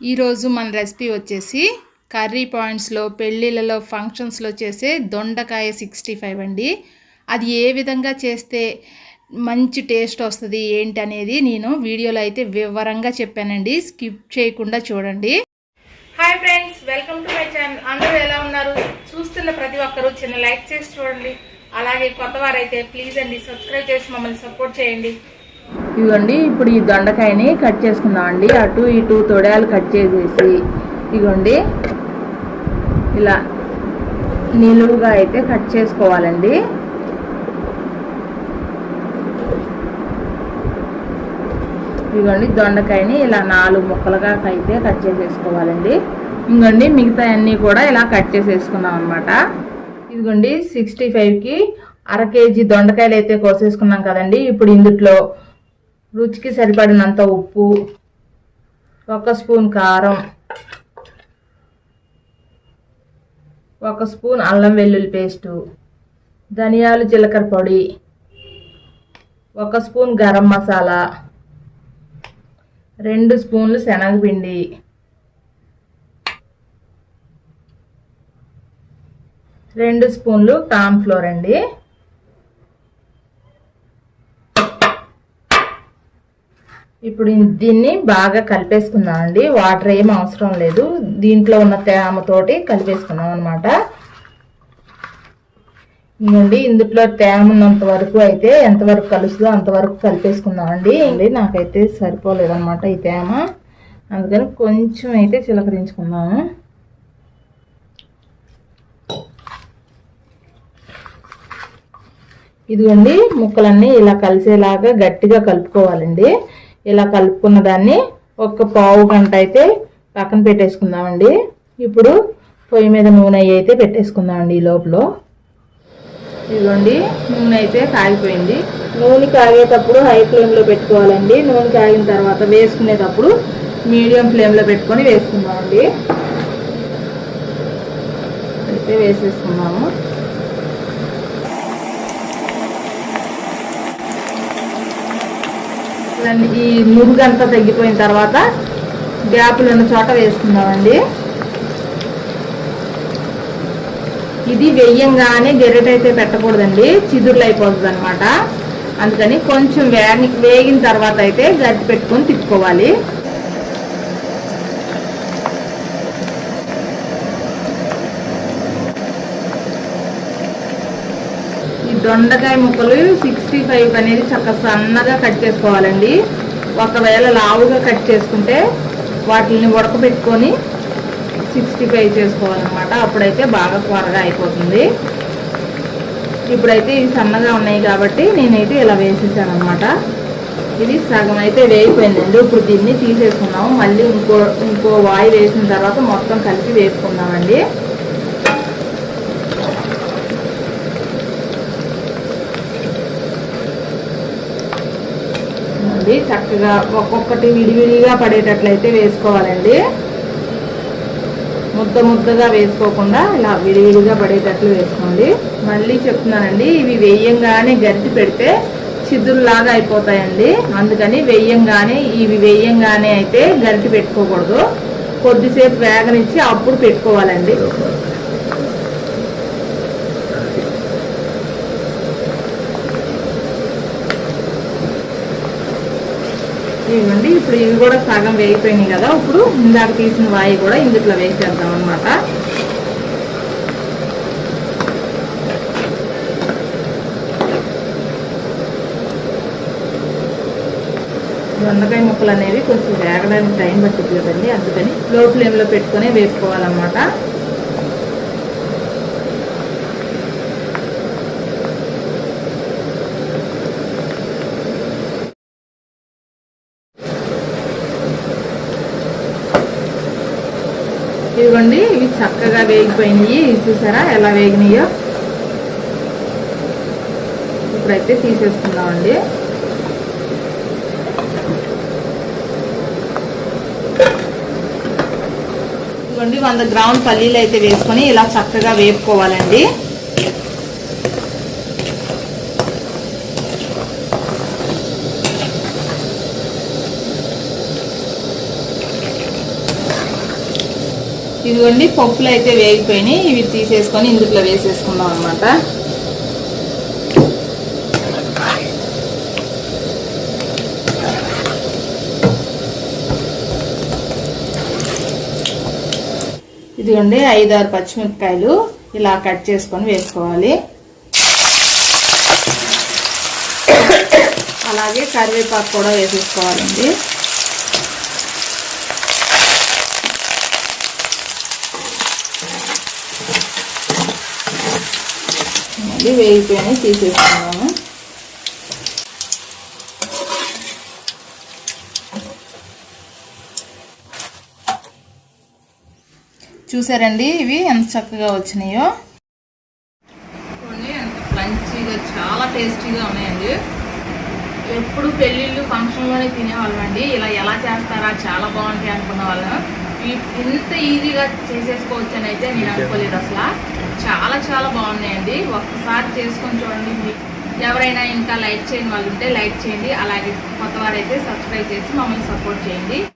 ఈరోజు మన రెసిపీ వచ్చేసి కర్రీ పాయింట్స్లో పెళ్ళిళ్ళలో ఫంక్షన్స్లో చేసే దొండకాయ సిక్స్టీ ఫైవ్ అండి. అది ఏ విధంగా చేస్తే మంచి టేస్ట్ వస్తుంది ఏంటి అనేది నేను వీడియోలో అయితే వివరంగా చెప్పానండి. స్కిప్ చేయకుండా చూడండి. Hi friends welcome to my channel అందరూ ఎలా ఉన్నారు? చూస్తున్న ప్రతి ఒక్కరూ చిన్న లైక్ చేసి చూడండి. అలాగే కొత్త వారైతే ప్లీజ్ అండి సబ్స్క్రైబ్ చేసి మమ్మల్ని సపోర్ట్ చేయండి. ఇదిగోండి ఇప్పుడు ఈ దొండకాయని కట్ చేసుకుందామండి. అటు ఇటు తొడాలు కట్ చేసేసి ఇదిగోండి ఇలా నిలువుగా అయితే కట్ చేసుకోవాలండి. ఇదిగోండి దొండకాయని ఇలా నాలుగు ముక్కలుగా అయితే కట్ చేసేసుకోవాలండి. ఇంకోండి మిగతా అన్నీ కూడా ఇలా కట్ చేసేసుకున్నాం అనమాట ఇదిగోండి సిక్స్టీ ఫైవ్కి అర కేజీ దొండకాయలు అయితే కోసేసుకున్నాం కదండి. ఇప్పుడు ఇందుట్లో రుచికి సరిపడినంత ఉప్పు ఒక స్పూన్ కారం ఒక స్పూన్ అల్లం వెల్లుల్లి పేస్టు ధనియాలు జీలకర్ర పొడి ఒక స్పూన్ గరం మసాలా రెండు స్పూన్లు శనగపిండి రెండు స్పూన్లు కార్న్ ఫ్లోర్ అండి. ఇప్పుడు దీన్ని బాగా కలిపేసుకుందామండి వాటర్ ఏం అవసరం లేదు. దీంట్లో ఉన్న తేమతోటి కలిపేసుకున్నాం అనమాట ఇంకోండి ఇందులో తేమ ఉన్నంత వరకు అయితే ఎంతవరకు కలుస్తుందో అంతవరకు కలిపేసుకుందాం అండి. నాకైతే సరిపోలేదన్నమాట ఈ తేమ. అందుకని కొంచెం అయితే చిలకరించుకుందాము. ఇదిగోండి ముక్కలన్నీ ఇలా కలిసేలాగా గట్టిగా కలుపుకోవాలండి. ఇలా కలుపుకున్న దాన్ని ఒక పావు గంట అయితే పక్కన పెట్టేసుకుందామండి. ఇప్పుడు పొయ్యి మీద నూనె అయితే పెట్టేసుకుందామండి ఈ లోపల. ఇదిగోండి నూనె అయితే కాగిపోయింది. నూనె కాగేటప్పుడు హై ఫ్లేమ్లో పెట్టుకోవాలండి. నూనె కాగిన తర్వాత వేసుకునేటప్పుడు మీడియం ఫ్లేమ్లో పెట్టుకొని వేసుకుందామండి. అయితే వేసేసుకున్నాము ఈ నురుగంతా తగ్గిపోయిన తర్వాత గ్యాపులు ఉన్న చోట వేసుకుందామండి. ఇది వెయ్యంగానే గెరెటైతే పెట్టకూడదండి చిదురులు అయిపోతుంది అనమాట అందుకని కొంచెం వేగి వేగిన తర్వాత అయితే గట్టి పెట్టుకొని తిప్పుకోవాలి ఈ దొండకాయ ముక్కలు సిక్స్టీ ఫైవ్ అనేది చక్కగా సన్నగా కట్ చేసుకోవాలండి. ఒకవేళ లావుగా కట్ చేసుకుంటే వాటిని ఉడకబెట్టుకొని సిక్స్టీ ఫైవ్ చేసుకోవాలన్నమాట. అప్పుడైతే బాగా త్వరగా అయిపోతుంది. ఇప్పుడైతే ఇవి సన్నగా ఉన్నాయి కాబట్టి నేనైతే ఇలా వేసేసాను అనమాట ఇది సగం అయితే వేగిపోయిందండి. ఇప్పుడు దీన్ని తీసేసుకున్నాము. మళ్ళీ ఇంకో ఇంకో వాయి వేసిన తర్వాత మొత్తం కలిపి వేసుకున్నామండి చక్కగా ఒక్కొక్కటి విడివిడిగా పడేటట్లయితే వేసుకోవాలండి. ముద్ద ముద్దగా వేసుకోకుండా ఇలా విడివిడిగా పడేటట్లు వేసుకోండి. మళ్ళీ చెప్తున్నానండి ఇవి వేయంగానే గట్టి పెడితే చిదురులాగా అయిపోతాయండి. అందుకని వేయంగానే ఇవి వేయంగానే అయితే గరిటి పెట్టుకోకూడదు. కొద్దిసేపు వేగనిచ్చి అప్పుడు పెట్టుకోవాలండి. ఇవ్వండి. ఇప్పుడు ఇవి కూడా సగం వేగిపోయినాయి కదా. ఇప్పుడు ఇందాక తీసిన వాయి కూడా ఇందుట్లో వేసేద్దాం అనమాట దొండకాయ ముక్కలు అనేవి కొంచెం వేగడానికి టైం పట్టింది కదండి. అందుకని లో ఫ్లేమ్లో పెట్టుకొని వేసుకోవాలన్నమాట ఇదిగోండి ఇవి చక్కగా వేగిపోయినాయి. చూసారా? ఎలా వేగినాయో? ఇప్పుడైతే తీసేసుకుందామండి. ఇదిగోండి వంద గ్రాముల పల్లీలు అయితే వేసుకొని ఇలా చక్కగా వేపుకోవాలండి. ఇదిగోండి పప్పులు అయితే వేగిపోయినాయి. ఇవి తీసేసుకొని ఇందులో వేసేసుకుందాం అనమాట ఇదిగోండి ఐదారు పచ్చిమిరపకాయలు ఇలా కట్ చేసుకొని వేసుకోవాలి. అలాగే కరివేపాకు కూడా వేసేసుకోవాలండి. మళ్ళీ వేగిపోయినాయి తీసేసుకున్నాము. చూసారండి ఇవి ఎంత చక్కగా వచ్చినాయో? ఎంత క్రంచీగా చాలా టేస్టీగా ఉన్నాయండి. ఎప్పుడు పెళ్ళిళ్ళు ఫంక్షన్లోనే తినేవాళ్ళం అండి ఇలా ఎలా చేస్తారా చాలా బాగుంటాయి అనుకున్న వాళ్ళం. ఇంత ఈజీగా చేసేసుకోవచ్చు అని అయితే నేను అనుకోలేదు అసలు. చాలా చాలా బాగున్నాయండి. ఒక్కసారి చేసుకొని చూడండి. ఎవరైనా ఇంకా లైక్ చేయని వాళ్ళు ఉంటే లైక్ చేయండి. అలాగే కొత్త వారైతే సబ్స్క్రైబ్ చేసి మమ్మల్ని సపోర్ట్ చేయండి.